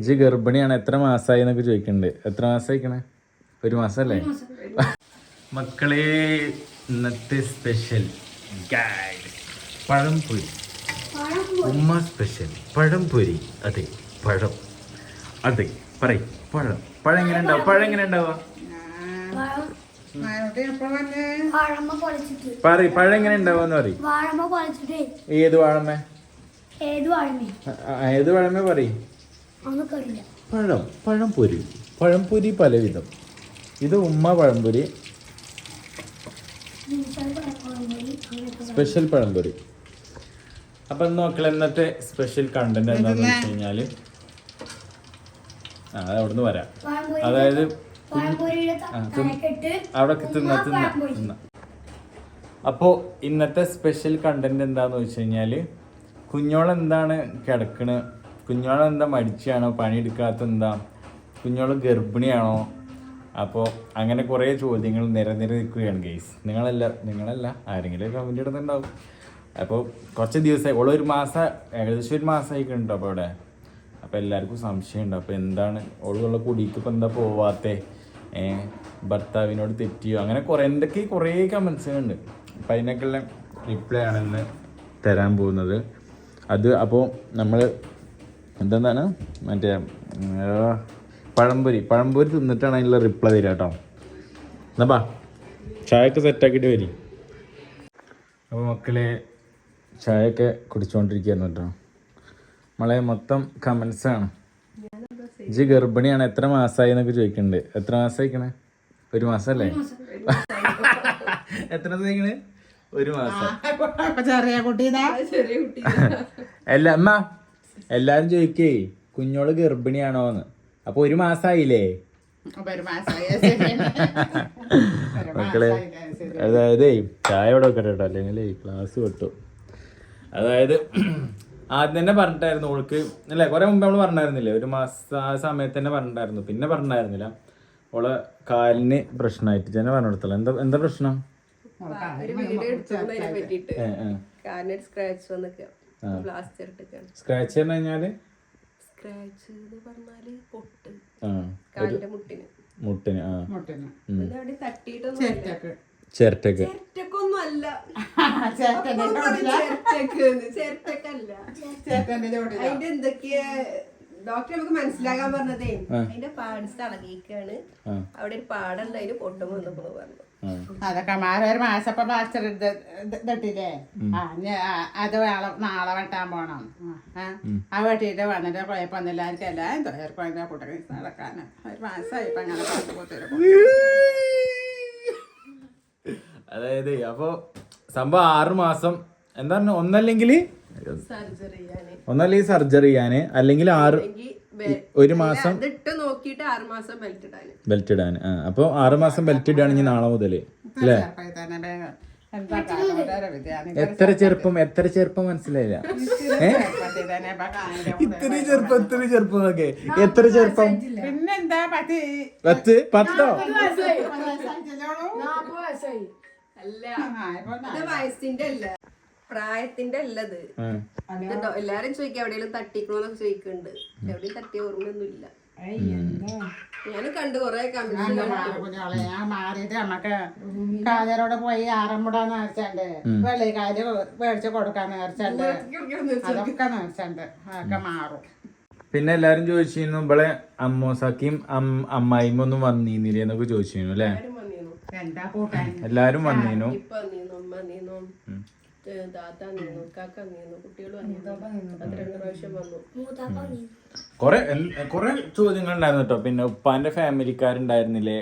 ഇജ് ഗർഭിണിയാണ്. എത്ര മാസമായി എന്നൊക്കെ ചോദിക്കുന്നുണ്ട് എത്ര മാസമായിക്കണേ ഒരു മാസല്ലേ? മക്കളെ ഇന്നത്തെ സ്പെഷ്യൽ പഴംപൊരി ഉമ്മ സ്പെഷ്യൽ പഴംപൊരി അതെ പഴം. അതെ പറ പഴം. പഴം എങ്ങനെ ഉണ്ടാവും? പഴം എങ്ങനെ ഉണ്ടാവുക? പറ പഴം എങ്ങനെ ഉണ്ടാവുക പറയും. ഏത് വാഴമ്മ? ഏത് വാഴമ്മ പറയും? പഴം പഴംപൊരി പഴംപൊരി പലവിധം. ഇത് ഉമ്മ പഴംപൊരി സ്പെഷ്യൽ പഴംപൊരി അപ്പം നോക്കളെ ഇന്നത്തെ സ്പെഷ്യൽ കണ്ടന്റ് എന്താണെന്ന് വെച്ച് കഴിഞ്ഞാൽ ആ അത് അവിടുന്ന് വരാം. അതായത് അവിടെ തിന്ന തിന്ന തിന്ന. അപ്പോൾ ഇന്നത്തെ സ്പെഷ്യൽ കണ്ടന്റ് എന്താന്ന് വെച്ച് കഴിഞ്ഞാൽ കുഞ്ഞോളെന്താണ് കിടക്കണ് കുഞ്ഞോളെന്താ മടിച്ചാണോ പണിയെടുക്കാത്ത എന്താ കുഞ്ഞോൾ ഗർഭിണിയാണോ? അപ്പോൾ അങ്ങനെ കുറേ ചോദ്യങ്ങൾ നിരനിര നിൽക്കുകയാണ് ഗെയ്സ് നിങ്ങളല്ല നിങ്ങളല്ല ആരെങ്കിലും കമന്റ് ഇടുന്നുണ്ടാവും. അപ്പോൾ കുറച്ച് ദിവസമായി ഉള്ള ഒരു മാസം ഏകദേശം ഒരു മാസമായിക്കുണ്ടോ അപ്പോൾ അവിടെ. അപ്പോൾ എല്ലാവർക്കും സംശയമുണ്ട്. അപ്പോൾ എന്താണ്? ഓളുള്ള കുടിക്ക് ഇപ്പം എന്താ പോവാത്തേ? ഭർത്താവിനോട് തെറ്റിയോ? അങ്ങനെ കുറേ എന്തൊക്കെ കുറേ കമൻസുകളുണ്ട് അപ്പം അതിനൊക്കെയുള്ള റിപ്ലൈ ആണെന്ന് തരാൻ പോകുന്നത്. അത് അപ്പോൾ നമ്മൾ എന്തെന്താണ് മറ്റേ പഴംപൊരി. പഴംപൊരി തിന്നിട്ടാണ് അതിനുള്ള റിപ്ലൈ തരിക കേട്ടോ. എന്നാ ചായയൊക്കെ സെറ്റാക്കിയിട്ട് വരി. അപ്പോൾ മക്കളെ ചായയൊക്കെ കുടിച്ചുകൊണ്ടിരിക്കുകയായിരുന്നു കേട്ടോ. മളെ മൊത്തം കമൻസാണ് ജി ഇജ് ഗർഭിണിയാണ് എത്ര മാസമായി എന്നൊക്കെ ചോദിക്കുന്നുണ്ട് എത്ര മാസമായിക്കണേ ഒരു മാസമല്ലേ എത്ര ദിവസം ഒരു മാസം. അല്ല അമ്മ. എല്ലാരും ചോദിക്കേ കുഞ്ഞോൾ ഗർഭിണിയാണോന്ന്. അപ്പൊ ഒരു മാസായില്ലേ? മക്കളെ. അതായത് ചായ ഇവിടെ വെക്കട്ടെ കേട്ടോ. അല്ലെങ്കിൽ ക്ലാസ് വിട്ടു. അതായത് ആദ്യം തന്നെ പറഞ്ഞിട്ടായിരുന്നു ഓൾക്ക്. അല്ലേ കുറെ മുമ്പ് നമ്മൾ പറഞ്ഞായിരുന്നില്ലേ? ഒരു മാസം ആ സമയത്ത് തന്നെ പറഞ്ഞിട്ടായിരുന്നു. പിന്നെ പറഞ്ഞിട്ടായിരുന്നില്ല ഓളെ കാലിന് പ്രശ്നമായിട്ട് തന്നെ പറഞ്ഞു കൊടുത്തല്ലോ എന്താ എന്താ പ്രശ്നം? ഒരു വീഡിയോ സ്ക്രാച്ച് വന്നിക്കുക പ്ലാസ്റ്റർ ഇട്ടിട്ടാണ് സ്ക്രാച്ച് എന്ന് കഴിഞ്ഞാൽ സ്ക്രാച്ച് എന്ന് പറഞ്ഞാൽ പൊട്ട്. ആ. കാലിന്റെ മുട്ടിന്. മുട്ടിന് ആ. മുട്ടിന്. തട്ടിയിട്ടൊന്നും ചേറ്റക്ക്. ചിരട്ടക്ക് ചിരട്ടക്കൊന്നും അല്ല. ചേറ്റന്റെ ചോട്ടിലാ? ചിരട്ടക്ക് ചിരട്ടക്കല്ല അതിന്റെ എന്തൊക്കെയാ? ഡോക്ടർ നമുക്ക് മനസ്സിലാക്കാൻ പറഞ്ഞതേ അതിന്റെ പാട്സ് ഇളകിക്കാണ് ആ. അവിടെ ഒരു പാടുണ്ട് അതിന് പൊട്ടും വന്നപ്പോൾ പറഞ്ഞു. അതൊക്കെ മാറി ഒരു മാസപ്പം പ്ലാസ്റ്റർ ആ ഇനി ആ- അത് വേള നാളെ വെട്ടാൻ പോണം. ആ, വെട്ടിട്ട് വെട്ടിയിട്ട് വന്നിട്ട് കുഴപ്പമൊന്നുമില്ല എനിക്ക് എല്ലാം തോർക്കും അതിന്റെ കുട്ടകി നടക്കാൻ ഒരു മാസമായി ഇപ്പൊ അങ്ങനെ അതായത് അപ്പൊ സംഭവം ആറ് മാസം. എന്താ പറഞ്ഞ? ഒന്നല്ലെങ്കിൽ സർജറി ചെയ്യാന്. ഒന്നല്ലെങ്കിൽ സർജറി ചെയ്യാന്. അല്ലെങ്കിൽ ആറ് ഒരു മാസം അതിട്ട് നോക്കിയിട്ട് ആറ് മാസം ബെൽറ്റ് ഇടാൻ ബെൽറ്റ് ഇടാൻ ആ അപ്പോൾ ആറ് മാസം ബെൽറ്റ് ഇടുകയാണെങ്കിൽ നാളെ മുതൽ അല്ലേ? എത്ര ചെറുപ്പം എത്ര ചെറുപ്പം മനസ്സിലായില്ല? ഇത്ര ചെറുപ്പം ഇത്ര ചെറുപ്പം ഒക്കെ എത്ര ചെറുപ്പം? പിന്നെന്താ പത്ത്? പത്തോ? വയസ്സിന്റെ അല്ല പ്രായത്തിന്റെ അല്ലത് കേട്ടോ എല്ലാരും ചോദിക്കും എവിടെയെങ്കിലും തട്ടിക്കണോന്നൊക്കെ ചോദിക്കുന്നുണ്ട് എവിടെയും തട്ടിയ ഓർമ്മയൊന്നുമില്ല. ഞാൻ കണ്ടു കൊറേ ഞാൻ മാറിയിട്ട് നമ്മക്ക് കാതരോടെ പോയി നേർച്ചുണ്ട് മേടിച്ച് കൊടുക്കാൻ നേർച്ചുണ്ട് അതൊക്കെ നേർച്ചുണ്ട് അതൊക്കെ മാറും. പിന്നെ എല്ലാരും ചോദിച്ചിരുന്നു ഇവളെ അമ്മോസാക്കിയും അമ്മായിമ്മ ഒന്നും വന്നീന്നില്ല എന്നൊക്കെ ചോദിച്ചിരുന്നു അല്ലേ? എല്ലാരും വന്നീനു ഇപ്പൊ വന്നിരുന്നു താത്ത കാക്ക കുട്ടികൾ പ്രാവശ്യം വന്നു. കൊറേ കൊറേ ചോദ്യങ്ങൾ ഉണ്ടായിരുന്നു കേട്ടോ പിന്നെ ഉപ്പാന്റെ ഫാമിലിക്കാരുണ്ടായിരുന്നില്ലേ?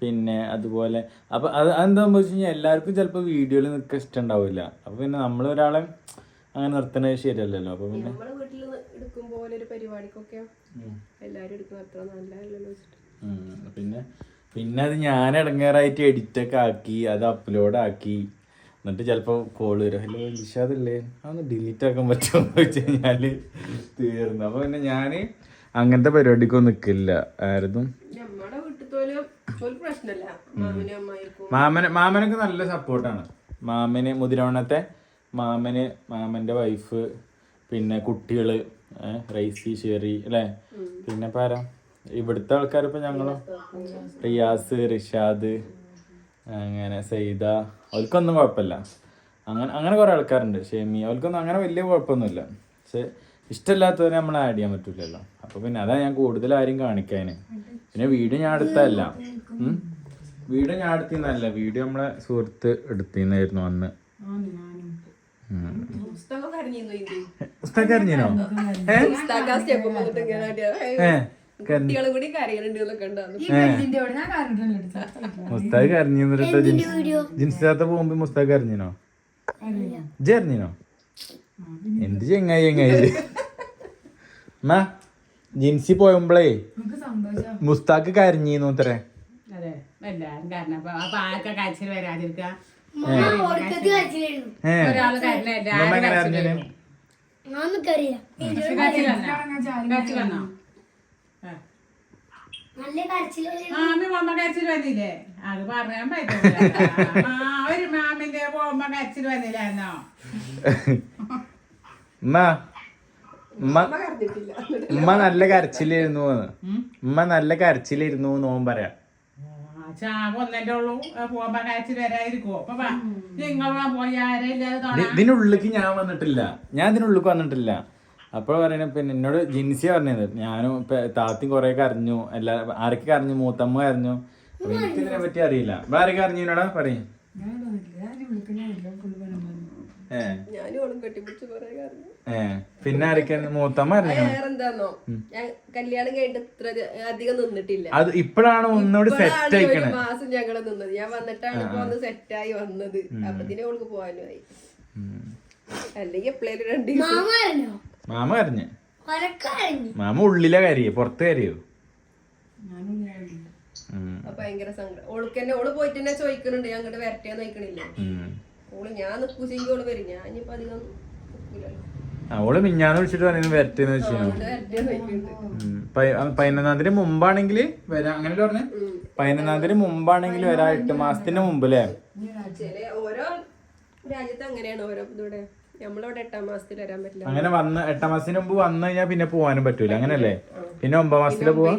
പിന്നെ അതുപോലെ അപ്പൊ അത് അതെന്താന്ന് വെച്ച് കഴിഞ്ഞാൽ എല്ലാവർക്കും ചിലപ്പോൾ വീഡിയോയിൽ നിൽക്കാൻ ഇഷ്ടമുണ്ടാവില്ല അപ്പൊ പിന്നെ നമ്മൾ ഒരാളെ അങ്ങനെ നിർത്തണത് ശരിയല്ലല്ലോ. അപ്പൊ പിന്നെ എടുക്കും പോലെ ഒരു പരിപാടിക്കൊക്കെ എല്ലാരും എടുക്കുന്ന അത്ര നല്ലതല്ലല്ലോ വെച്ചിട്ട്. ഉം. പിന്നെ പിന്നെ അത് ഞാൻ ഇടങ്ങേറായിട്ട് എഡിറ്റൊക്കെ ആക്കി അത് അപ്ലോഡ് ആക്കി. എന്നിട്ട് ചിലപ്പോൾ കോൾ വരും. ഹലോ നിഷാദില്ലേ അതൊന്ന് ഡിലീറ്റ് ആക്കാൻ പറ്റുമോ? എന്ന് വെച്ച് കഴിഞ്ഞാൽ തീർന്നു. അപ്പോൾ പിന്നെ ഞാൻ അങ്ങനത്തെ പരിപാടിക്കൊന്നും നിൽക്കില്ല ആയിരുന്നു. മാമിനും മാമനൊക്കെ നല്ല സപ്പോർട്ടാണ് മാമന് മുതിരവണ്ണത്തെ മാമന് മാമന്റെ വൈഫ് പിന്നെ കുട്ടികൾ ഏഹ്, റൈസി ഷെറി അല്ലേ? പിന്നെ പാരാ ഇവിടുത്തെ ആൾക്കാർ ഇപ്പൊ ഞങ്ങളും റിയാസ് റിഷാദ് അങ്ങനെ സൈദ അവർക്കൊന്നും കുഴപ്പമില്ല. അങ്ങനെ അങ്ങനെ കുറേ ആൾക്കാരുണ്ട്. ഷെമി അവർക്കൊന്നും അങ്ങനെ വലിയ കുഴപ്പമൊന്നുമില്ല. പക്ഷെ ഇഷ്ടമില്ലാത്തവരെ നമ്മൾ ആഡ് ചെയ്യാൻ പറ്റില്ലല്ലോ അപ്പൊ പിന്നെ അതാ ഞാൻ കൂടുതൽ ആരും കാണിക്കാന്. പിന്നെ വീഡിയോ ഞാൻ എടുത്തല്ല ഉം. വീഡിയോ ഞാൻ എടുത്തിന്നല്ല വീഡിയോ നമ്മളെ സുഹൃത്ത് എടുത്തിന്നായിരുന്നു അന്ന്. ഏഹ് പുസ്തകം കരഞ്ഞിരുന്നു ഏ? കുട്ടികളും കൂടി കരയുന്നുണ്ട് എന്നൊക്കെ ഉണ്ടായിരുന്നു മുസ്താഖ് കരഞ്ഞിട്ടോ ജിൻസാത്ത പോകുമ്പോ മുസ്താഖ് കരഞ്ഞിനോ? ഇജ്ജ് കരഞ്ഞിനോ? എന്ത് ചെങ്ങായി ചെങ്ങായി. മാ ജിൻസി പോയുമ്പളേ മുസ്താഖ് കരഞ്ഞിന്നു അത്രേ? അതെ മാമി മാമ കരച്ചിൽ വന്നില്ലേ? അത് പറയാൻ പറ്റില്ല ആ ഒരു മാമിന്റെ പോകുമ്പോ കരച്ചിൽ വന്നില്ലായിരുന്നോ? ഉമ്മ നല്ല കരച്ചിലിരുന്നു എന്ന്. ഉമ്മ നല്ല കരച്ചിലിരുന്നു നോൻ പറയാ. ഇതിനുള്ളിക്ക് ഞാൻ വന്നിട്ടില്ല. ഞാൻ ഇതിനുള്ളിലേക്ക് വന്നിട്ടില്ല. അപ്പോൾ പറയണ പിന്നെ എന്നോട് ജിൻസി പറഞ്ഞത് ഞാനും ഇപ്പൊ താത്തി കുറെ കരഞ്ഞു. എല്ലാ ആരൊക്കെ കരഞ്ഞു? മൂത്തമ്മ കരഞ്ഞു. അപ്പൊ എനിക്ക് ഇതിനെ പറ്റി അറിയില്ല. ഇവിടെ ആരൊക്കെ എന്നോടാ പറയും. കരഞ്ഞു. പിന്നെ ആരൊക്കെ? മൂത്തമ്മ കരഞ്ഞു വേറെന്താന്നോ? ഞാൻ കല്യാണം കഴിഞ്ഞിട്ട് ഇത്ര അധികം നിന്നിട്ടില്ല. അത് ഇപ്പോഴാണ് ഒന്നുകൂടി സെറ്റ് ആയിക്കണേ? മാസം ഞങ്ങൾ നിന്നത്. ഞാൻ വന്നിട്ടാണ് ഇപ്പൊ ഒന്ന് സെറ്റായി വന്നത്. അപ്പത്തിന് ഓൾക്ക് പോകാനുമായി. അല്ലെങ്കിൽ എപ്പോഴേലും രണ്ടു ദിവസം മാമ കരഞ്ഞോ. മാമ ഉള്ളിലെ കരിയോ? പുറത്ത് കരിയോ? ഭയങ്കര സങ്കടം. ഓൾക്ക് തന്നെ ഓൾ പോയിട്ട് തന്നെ ചോദിക്കുന്നുണ്ട്. ഞാൻ അങ്ങോട്ട് വരട്ടെ നോക്കണില്ല ഓൾ ഞാൻ നിക്കൂച്ചെങ്കിൽ ഓൾ വരും. ഞാൻ ഇനിയിപ്പോ അധികം അവൾ മിഞ്ഞാന്ന് വിളിച്ചിട്ട് പറയുന്നത് വരട്ടെന്ന് വെച്ചു അങ്ങോട്ട് വരട്ടെ നോക്കിണ്ട് പതിനൊന്നാം തീയതി മുമ്പാണെങ്കിൽ വരാ അങ്ങനെ പറഞ്ഞേ? പതിനൊന്നാം തീയതി മുമ്പാണെങ്കിൽ വരാം എട്ട് മാസത്തിന്റെ മുമ്പ് അല്ലേ ചില ഓരോ രാജ്യത്ത് അങ്ങനെയാണ്. ഓരോ ഇതിവിടെ നമ്മളിവിടെ എട്ടാം മാസത്തിൽ വരാൻ പറ്റില്ല. അങ്ങനെ വന്ന് എട്ടാം മാസത്തിന് മുമ്പ് വന്നു കഴിഞ്ഞാൽ പിന്നെ പോവാനും പറ്റൂല. അങ്ങനല്ലേ? പിന്നെ ഒമ്പത് മാസത്തിൽ പോവാ?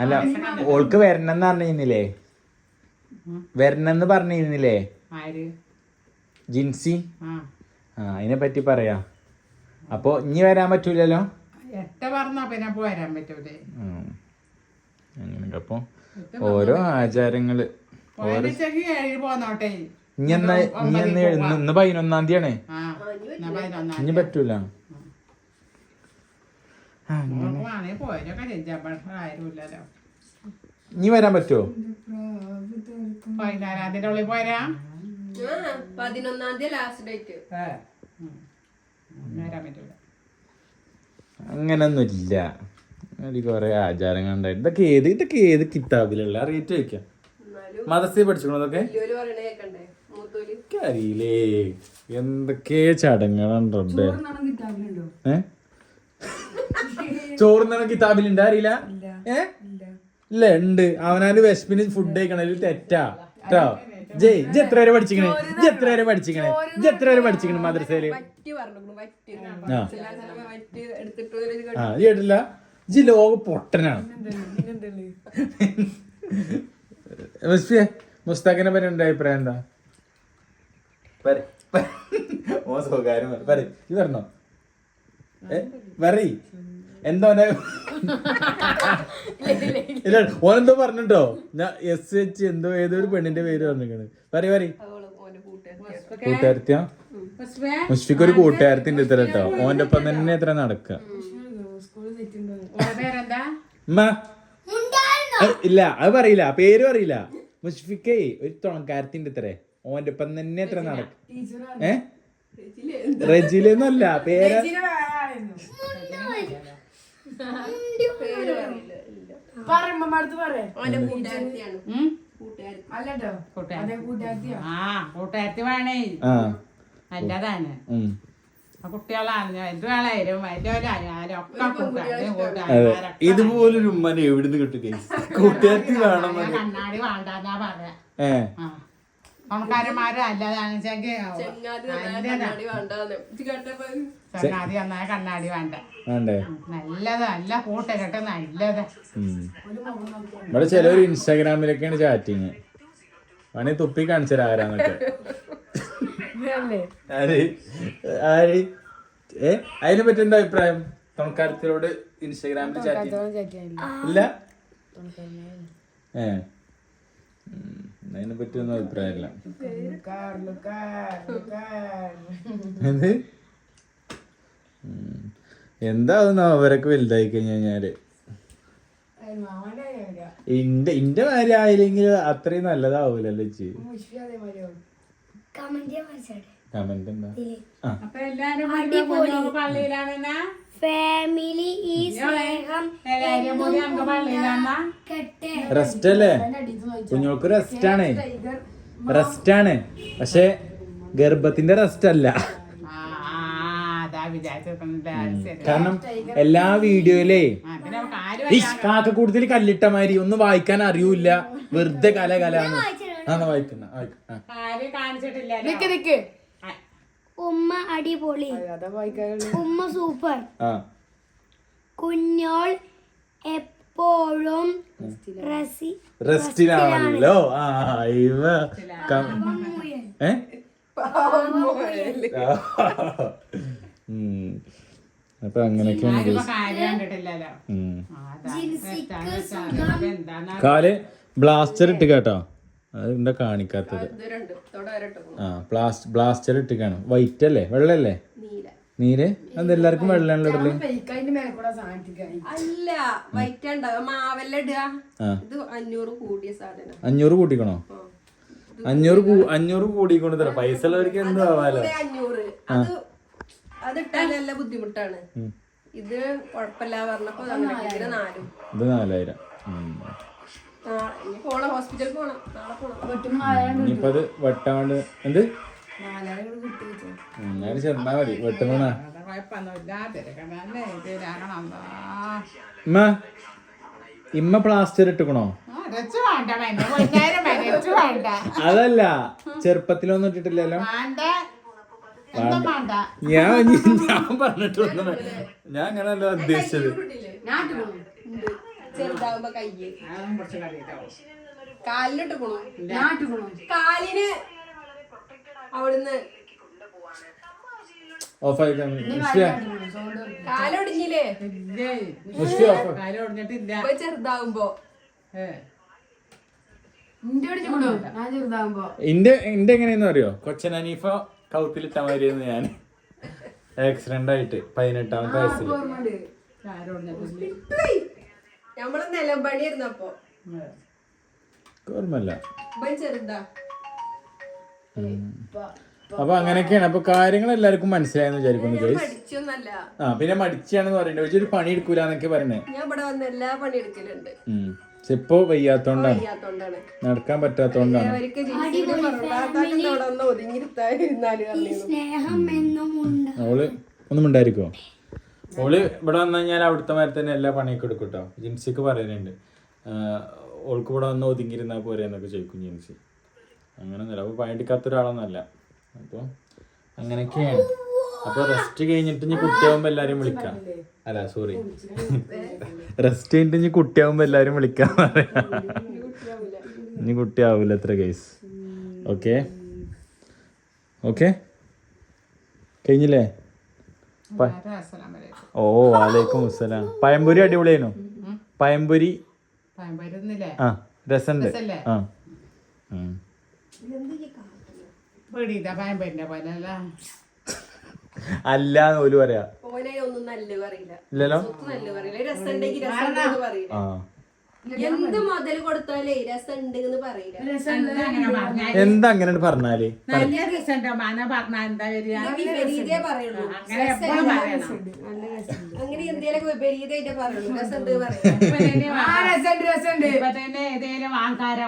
അല്ല ഓൾക്ക് വരണെന്ന് പറഞ്ഞിരുന്നില്ലേ? വരണെന്ന് പറഞ്ഞിരുന്നില്ലേ? ആര്? ജിൻസി? ആ. ആ അതിനെ പറ്റി പറയാ. അപ്പൊ ഇനി വരാൻ പറ്റൂലല്ലോ. അങ്ങനെയൊക്കെ അപ്പൊ ഓരോ ആചാരങ്ങൾ. ഇന്ന് പതിനൊന്നാം പതിനൊന്നാം ഇനി പറ്റൂല. ഇനി വരാൻ പറ്റുമോ പതിനാലാം തീയതി ഉള്ളിൽ പോരാ? പതിനൊന്നാം തീയതി ലാസ്റ്റ് ഡേറ്റ് വരാൻ പറ്റൂല. അങ്ങനൊന്നുമില്ല. കൊറേ ആചാരങ്ങൾ ആചാരങ്ങളുണ്ടായിട്ട് ഇതൊക്കെ ഏത് ഇതൊക്കെ ഏത് കിതാബിലുള്ള? അറിയിട്ട് വെക്കാം മദർസി പഠിച്ചിക്കണോ അതൊക്കെ വലിയോൽ പറയണ കേക്കണ്ടേ? മൂത്തോൽ. എനിക്ക് അറിയില്ലേ എന്തൊക്കെ ചടങ്ങുകളുണ്ടോ ഏ? ചോറുന്ന കിതാബിലുണ്ട്? അറിയില്ല? ഏ? ഇല്ല. ഉണ്ട്. അവനാല് വിശപ്പിന് ഫുഡ് കഴിക്കണതിൽ തെറ്റാ. കേട്ടോ ജയ് ജി എത്ര വരെ പഠിച്ചിക്കണേ ജി എത്ര വരെ പഠിച്ചിക്കണേ ജി എത്ര വരെ പഠിച്ചിക്കണേ മദ്രസയിൽ വറ്റി പറഞ്ഞു വറ്റി. ആ. ജി കേട്ടില്ല ലോക പൊട്ടനാണ്. മുസ്ഫിയെ മുസ്താഖിനെ പറ്റി എന്റെ അഭിപ്രായം എന്താ. ഓ സ്വകാര്യം പറ. പറഞ്ഞോ പറയ് എന്താ ഇല്ല ഓനെന്തോ പറഞ്ഞിട്ടോ ഞാൻ എസ് എച്ച് എന്തോ ഏതൊരു ഒരു പെണ്ണിന്റെ പേര് പറഞ്ഞിരിക്കണ് പറയ പറയ് കൂട്ടുകാരത്തിയാ മുസ്ഫിക്ക് ഒരു കൂട്ടുകാരത്തിന്റെ ഇത്ര കേട്ടോ ഓന്റെ ഒപ്പം തന്നെ എത്ര നടക്കുക ഓളെ പേരെന്താ ഉമ്മ അത് ഇല്ല അത് പറയില്ല പേര് പറയില്ല. മുഷ്ഫിക്കേ ഒരു തുണക്കാരത്തിന്റെ ഇത്ര ഓന്റെ ഒപ്പം തന്നെ എത്ര നടക്കും. ഏ? റെജിലെന്നല്ല പേര്? കൂട്ടുകാരത്തി. ആ കൂട്ടുകാരത്തി വേണേ. ആ. കുട്ടികളാണ്. ഞാൻ ഒക്കെ ഇതുപോലൊരു ഉമ്മനെ എവിടുന്ന് കിട്ടും? കൂട്ടുകാർക്ക് വേണം കണ്ണാടി വേണ്ടെന്നാ അല്ലാതാണെന്ന് കണ്ണാടി കണ്ണാടി വേണ്ട. നല്ലത്. നല്ല നല്ലത്. ഇവിടെ ചിലവർ ഇൻസ്റ്റാഗ്രാമിലൊക്കെയാണ് ചാറ്റിങ്. വേണേ തുപ്പി കാണിച്ചത് ആരാന്നൊക്കെ അതിനെ പറ്റി എന്താ അഭിപ്രായം? തുണക്കാരത്തിലോട് ഇൻസ്റ്റാഗ്രാമിൽ ചാറ്റ് ഇല്ല? ഏ. അതിനെ പറ്റി ഒന്നും അഭിപ്രായമില്ല. എന്ത്. എന്താവുന്ന അവരൊക്കെ വലുതായി കഴിഞ്ഞു കഴിഞ്ഞാൽ ഇന്റെ ഇന്റെ മാതിരി ആയില്ലെങ്കിൽ അത്രയും നല്ലതാവൂലല്ലോ ചേച്ചി കമന്റ് എന്താ? അപ്പൊ എല്ലാരും പള്ളിയിലാണെന്നാ? ഫാമിലി ഈ സ്നേഹം റെസ്റ്റ് അല്ലേ കുഞ്ഞോൾക്ക് റെസ്റ്റ് ആണ് റെസ്റ്റ് ആണ് പക്ഷെ ഗർഭത്തിന്റെ റെസ്റ്റ് അല്ല കാരണം എല്ലാ വീഡിയോയിലേ കൂടുതൽ കല്ലിട്ട മാതിരി ഒന്നും വായിക്കാൻ അറിയൂല വെറുതെ കല കലാന്ന് ആ വായിക്കുന്ന. ആരും കാണിച്ചിട്ടില്ല നിക്ക് ഉമ്മ അടിപൊളി. ഉമ്മ സൂപ്പർ. ആ. കുഞ്ഞോൾ എപ്പോഴും റെസ്റ്റിലാണല്ലോ. അപ്പൊ അങ്ങനെയൊക്കെയാണ് കാൽ ബ്ലാസ്റ്റർ ഇട്ട് കേട്ടോ. അത് എന്താ കാണിക്കാത്തത്? ആ പ്ലാസ്റ്റ് ബ്ലാസ്റ്റർ ഇട്ട് കാണും വൈറ്റ് അല്ലേ? വെള്ളല്ലേ നീല. നീര് അത് എല്ലാവർക്കും വെള്ളമാണല്ലോ ഇടൽ? അല്ല വൈറ്റ് ഉണ്ടാവുക മാവല്ല ഇടുക. ഇത് അഞ്ഞൂറ് കൂടിയ സാധനം. അഞ്ഞൂറ് കൂട്ടിക്കണോ? അഞ്ഞൂറ് അഞ്ഞൂറ് കൂടിക്കൊണ്ട് തരാം. പൈസ ഉള്ളവർക്ക് എന്തും ആവാലോ? അഞ്ഞൂറ്. അത് ബുദ്ധിമുട്ടാണ്. ഇത് കുഴപ്പമില്ല പറഞ്ഞപ്പോ ഇത് നാലായിരം. ഇനി പോണം ഹോസ്പിറ്റലിൽ പോണം. നാളെ പോണം. ഇനിയിപ്പോ അത് വെട്ടാണ്ട് എന്ത്? ഞാൻ ചെന്നാ മതി വെട്ടുന്ന കുഴപ്പമൊന്നുമില്ല ഇമ്മ ഇമ്മ പ്ലാസ്റ്റർ ഇട്ടുക്കണോ? രച്ചു വേണ്ട. വേണ്ട. അതല്ല ചെറുപ്പത്തിലൊന്നും ഇട്ടിട്ടില്ലല്ലോ. വേണ്ട. എന്തും വേണ്ട. ഞാൻ ഞാൻ പറഞ്ഞിട്ടൊന്നും ഞാൻ അങ്ങനല്ല ഉദ്ദേശിച്ചത്. ഉണ്ട്. ചെറുതാവുമ്പോ കയ്യ്. കാലിലിട്ട് പോണോ കാലിന് അവിടുന്ന് ഓഫ്. ചെറുതാവുമ്പോ. ഏ. ഇന്റെ ഇന്റെ എങ്ങനെയെന്ന് അറിയോ? കൊച്ചൻ അനീഫ കൗത്തിലിട്ട മാതിരിയെന്ന് ഞാൻ ആക്സിഡന്റ് ആയിട്ട് പതിനെട്ടാമത്തെ വയസ്സിൽ നമ്മൾ നിലമ്പണി ഇരുന്നപ്പോ ഏ. ഓർമ്മല്ല ഇവൻ ചെറുതാ അപ്പൊ അങ്ങനെയൊക്കെയാണ്. അപ്പൊ കാര്യങ്ങൾ എല്ലാവർക്കും മനസ്സിലായെന്ന് വിചാരിക്കുന്നു ആ പിന്നെ മടിച്ചാണെന്ന് പറയണ്ടേ? പക്ഷെ ഒരു പണി എടുക്കൂല എന്നൊക്കെ പറയണേ. ഞാൻ ഇവിടെ വന്ന് എല്ലാ പണി എടുക്കലുണ്ട് ഉം. പക്ഷെ ഇപ്പൊ വയ്യാത്തോണ്ടാണ്. നടക്കാൻ പറ്റാത്തോണ്ടാണ്. അവൾ ഒന്നും ഉണ്ടായിരിക്കോ ഓൾ ഇവിടെ വന്നു കഴിഞ്ഞാൽ അവിടുത്തെ മാതിരി തന്നെ എല്ലാ പണിയൊക്കെ എടുക്കും കേട്ടോ ജിൻസിക്ക് പറയുന്നുണ്ട് ഓൾക്ക് ഇവിടെ വന്ന് ഒതുങ്ങിയിരുന്നാൽ പോരെ എന്നൊക്കെ ചോദിക്കും ജിൻസി. അങ്ങനെ ഒന്നുമില്ല അപ്പോൾ പണിയെടുക്കാത്ത ഒരാളൊന്നുമല്ല. അപ്പോൾ അങ്ങനെയൊക്കെയാണ്. അപ്പോൾ റെസ്റ്റ് കഴിഞ്ഞിട്ട് ഇനി കുട്ടിയാവുമ്പോൾ എല്ലാവരും വിളിക്കാം. അല്ല സോറി റെസ്റ്റ് കഴിഞ്ഞിട്ട് ഇനി കുട്ടിയാവുമ്പോൾ എല്ലാവരും വിളിക്കാൻ പറയാം. ഇനി കുട്ടിയാവില്ല എത്ര കേസ് ഓക്കെ ഓക്കെ കഴിഞ്ഞില്ലേ. ഓ വാലേക്കും അസ്സലാം പഴംപൊരി അടിപൊളിയായിരുന്നു. പഴംപൊരി ആ രസണ്ട് രസല്ലേ? ആ. അല്ല? പോലും പറയാ. ഓനെ ഒന്നും നല്ല പറയില്ല. ഇല്ലല്ലോ? ആ. എന്ത് മുതൽ കൊടുത്താലേ രസം എന്ന് പറയില്ല എന്താ അങ്ങനെ പറഞ്ഞാൽ എന്താ അങ്ങനെ പറഞ്ഞാൽ? നല്ല രസമുണ്ടോ മാന പറഞ്ഞാ എന്താ വരിക? വിപരീതേ പറയുള്ളൂ. അങ്ങനെ എപ്പോഴും പറയണം. അങ്ങനെ എന്തേലൊക്കെ വിപരീതമായിട്ടേ പറയുള്ളൂ. ഇപ്പൊ തന്നെ ഏതേലും ആൾക്കാരെ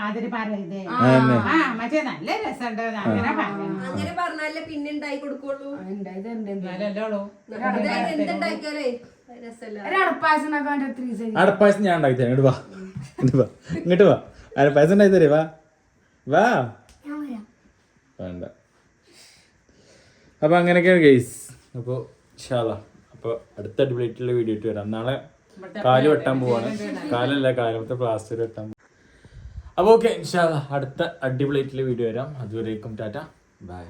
മാതിരി പറയതേ അതന്നെ. ആ മറ്റേ നല്ല രസമുണ്ട് അങ്ങനെ പറയണം. അങ്ങനെ പറഞ്ഞാലേ പിന്നെ ഉണ്ടായി കൊടുക്കുള്ളൂ. എന്തുണ്ടാക്കിയാലേ? അടപ്പായസം ഞാൻ ഉണ്ടാക്കി തരാം. ഇങ്ങോട്ട് വാ. ഇങ്ങോട്ട് വാ. ഇങ്ങോട്ട് വാ. അടപ്പായസം ഉണ്ടാക്കി തരേ. വാ. വാ. വേണ്ട. അപ്പൊ അങ്ങനെയൊക്കെയാണ് കേസ് അപ്പോൾ ഷാല അപ്പോൾ അടുത്ത അടിപൊളിയായിട്ടുള്ള വീഡിയോ ഇട്ട് വരാം. നാളെ കാൽ വെട്ടാൻ പോവാണ്. കാലല്ല കാലത്തെ പ്ലാസ്റ്റർ വെട്ടാൻ അപ്പൊ അപ്പോൾ ഓക്കെ ഷാല അടുത്ത അടിപൊളിയായിട്ടുള്ള വീഡിയോ വരാം. അതുവരേക്കും ടാറ്റ. ബൈ